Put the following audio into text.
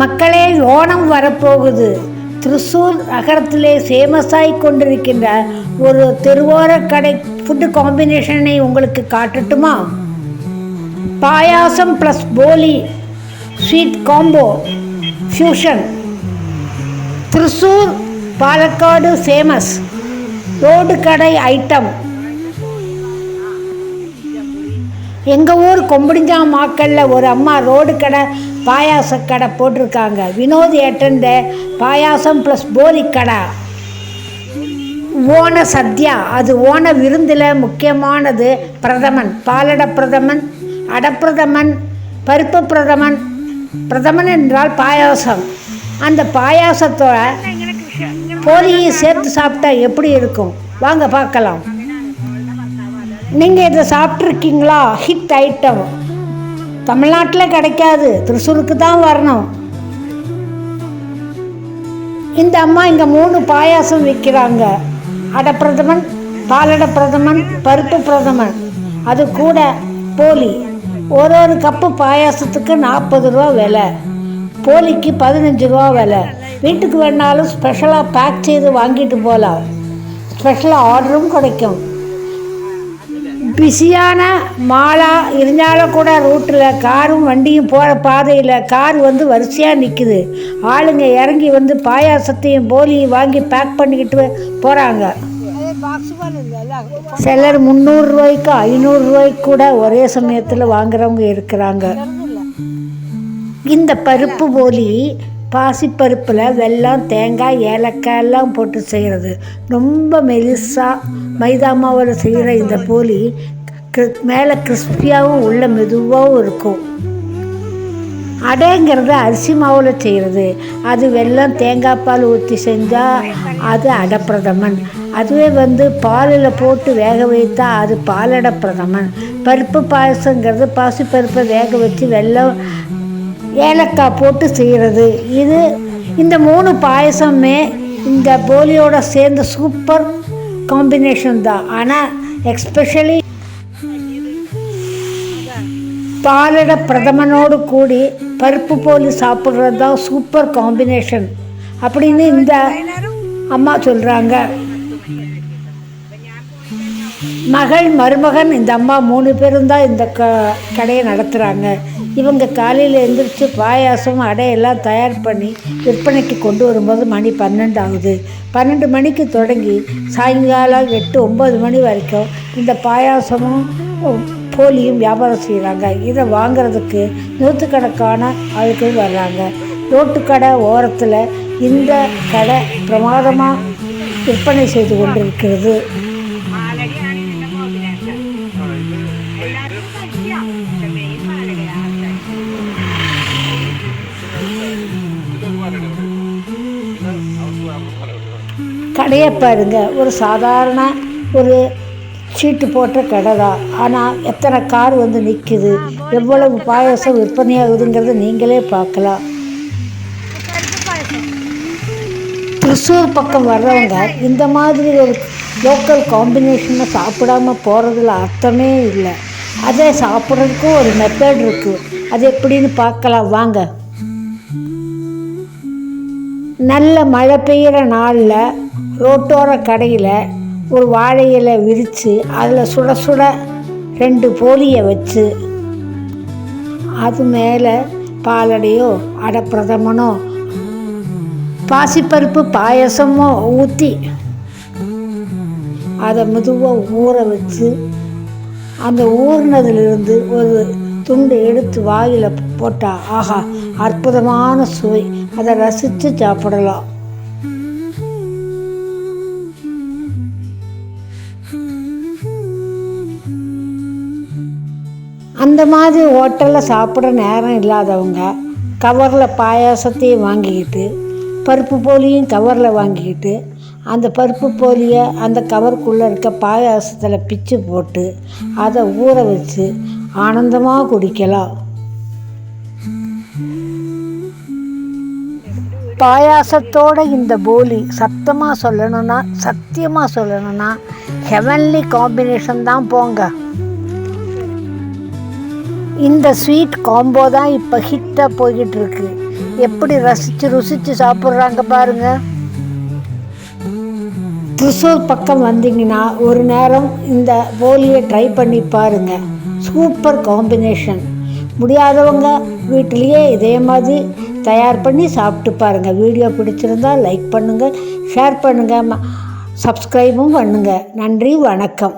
மக்களே ஓணம் வரப்போகுது. திருசூர் நகரத்திலே ஃபேமஸாகி கொண்டிருக்கின்ற ஒரு தெருவோர கடை ஃபுட்டு காம்பினேஷனை உங்களுக்கு காட்டட்டுமா? Payasam plus poli sweet combo fusion Thrissur Palakkad famous road கடை ஐட்டம் எங்கள் ஊர் கொம்படிஞ்சா மாக்கல்ல ஒரு அம்மா ரோடு கடை பாயாச கடை போட்டிருக்காங்க. வினோத் ஏட்டந்த பாயாசம் ப்ளஸ் போலி கடை. ஓண சத்யா அது ஓண விருந்தில் முக்கியமானது. பிரதமன் பாலட பிரதமன் அடப்பிரதமன் பருப்பு பிரதமன். பிரதமன் என்றால் பாயாசம். அந்த பாயாசத்தோட போலியை சேர்த்து சாப்பிட்டா எப்படி இருக்கும்? வாங்க பார்க்கலாம். நீங்கள் இதை சாப்பிட்ருக்கீங்களா ஹிட் ஐட்டம் தமிழ்நாட்டில் கிடைக்காது. திருசூருக்கு தான் வரணும். இந்த அம்மா இங்கே மூணு பாயாசம் விற்கிறாங்க அடப்பிரதமன் பாலட பிரதமன் பருப்பு பிரதமன். அது கூட போலி. ஒரு ஒரு கப்பு பாயாசத்துக்கு நாற்பது ரூபா விலை. போலிக்கு பதினஞ்சு ரூபா விலை. வீட்டுக்கு வேணாலும் ஸ்பெஷலாக பேக் செய்து வாங்கிட்டு போகலாம். ஸ்பெஷலாக ஆர்டரும் கிடைக்கும். பிஸியான மாலா இருந்தாலும் கூட ரூட்டில் காரும் வண்டியும் போகிற பாதையில் கார் வந்து வரிசையாக நிற்குது ஆளுங்க இறங்கி வந்து பாயாசத்தையும் போலியும் வாங்கி பேக் பண்ணிக்கிட்டு போகிறாங்க சிலர் முந்நூறுரூவாய்க்கு ஐநூறுரூவாய்க்கு கூட ஒரே சமயத்தில் வாங்குறவங்க இருக்கிறாங்க. இந்த பருப்பு போலி பாசிப்பருப்பில் வெல்லம் தேங்காய் ஏலக்காய் எல்லாம் போட்டு செய்கிறது ரொம்ப மெலிசாக மைதா மாவில் செய்கிற இந்த போலி கிரி- மேலே கிறிஸ்பியாகவும் உள்ள மெதுவாகவும் இருக்கும். அடைங்கிறது அரிசி மாவில் செய்கிறது அது வெல்லம் தேங்காய் பால் ஊற்றி செஞ்சால் அது அடப்பிரதமன். அதுவே வந்து பாலில் போட்டு வேக வைத்தா அது பாலடை பிரதமன் பருப்பு பாயசங்கிறது பாசிப்பருப்பை வேக வச்சு வெல்லம் ஏலக்காய் போட்டு செய்கிறது இது இந்த மூணு பாயசமே இந்த போலியோட சேர்ந்த சூப்பர் காம்பினேஷன் தான். ஆனால் எக்ஸ்பெஷலி பாலட பிரதமனோடு கூடி பருப்பு போலி சாப்பிட்றது தான் சூப்பர் காம்பினேஷன் அப்படின்னு இந்த அம்மா சொல்கிறாங்க மகள் மருமகன் இந்த அம்மா மூணு பேரும் தான் இந்த க கடையை நடத்துகிறாங்க இவங்க காலையில் எழுந்திரிச்சு பாயாசம் அடையெல்லாம் தயார் பண்ணி விற்பனைக்கு கொண்டு வரும்போது மணி பன்னெண்டு ஆகுது. பன்னெண்டு மணிக்கு தொடங்கி சாயங்காலம் எட்டு ஒம்பது மணி வரைக்கும் இந்த பாயாசமும் போலியும் வியாபாரம் செய்கிறாங்க இதை வாங்குறதுக்கு நூற்றுக்கணக்கான ஆட்கள் வர்றாங்க. ரோட்டுக்கடை ஓரத்தில் இந்த கடை பிரமாதமாக விற்பனை செய்து கொண்டிருக்கிறது. கடையை பாருங்க ஒரு சாதாரண ஒரு சீட்டு போட்ட கடை தான் ஆனால் எத்தனை கார் வந்து நிற்குது எவ்வளவு பாயாசம் விற்பனையாகுதுங்கிறத நீங்களே பார்க்கலாம். திருச்சூர் பக்கம் வர்றவங்க இந்த மாதிரி ஒரு லோக்கல் காம்பினேஷனை சாப்பிடாம போகிறதுல அர்த்தமே இல்லை. அதை சாப்பிட்றதுக்கும் ஒரு மெத்தட் இருக்குது அது எப்படின்னு பார்க்கலாம். வாங்க. நல்ல மழை பெய்கிற நாளில் ரோட்டோர கடையில் ஒரு வாழை இலை விரித்து அதில் சுட சுட ரெண்டு போலியை வச்சு அது மேலே பாலடையோ அடப்பிரதமனோ பாசிப்பருப்பு பாயசமோ ஊற்றி அதை மெதுவாக ஊற வச்சு அந்த ஊறினதுலேருந்து ஒரு துண்டு எடுத்து வாயில் போட்டால் ஆஹா அற்புதமான சுவை. அதை ரசித்து சாப்பிடலாம். அந்த மாதிரி ஹோட்டலில் சாப்பிட நேரம் இல்லாதவங்க கவரில் பாயாசத்தையும் வாங்கிக்கிட்டு பருப்பு போலியும் கவரில் வாங்கிக்கிட்டு அந்த பருப்பு போலியை அந்த கவருக்குள்ளே இருக்க பாயாசத்தில் பிச்சு போட்டு அதை ஊற வச்சு ஆனந்தமாக குடிக்கலாம். பாயாசத்தோட இந்த போலி சத்தமாக சொல்லணும்னா சத்தியமாக சொல்லணும்னா ஹெவன்லி காம்பினேஷன் தான் போங்க. இந்த ஸ்வீட் காம்போ தான் இப்போ ஹிட்டாக போய்கிட்டு இருக்கு. எப்படி ரசித்து ருசித்து சாப்பிட்றாங்க பாருங்கள் திருசூர் பக்கம் வந்தீங்கன்னா ஒரு நேரம் இந்த போலியை ட்ரை பண்ணி பாருங்கள் சூப்பர் காம்பினேஷன். முடியாதவங்க வீட்டிலையே இதே மாதிரி தயார் பண்ணி சாப்பிட்டு பாருங்கள் வீடியோ பிடிச்சிருந்தா லைக் பண்ணுங்கள் ஷேர் பண்ணுங்கள் சப்ஸ்கிரைபும் பண்ணுங்கள் நன்றி வணக்கம்.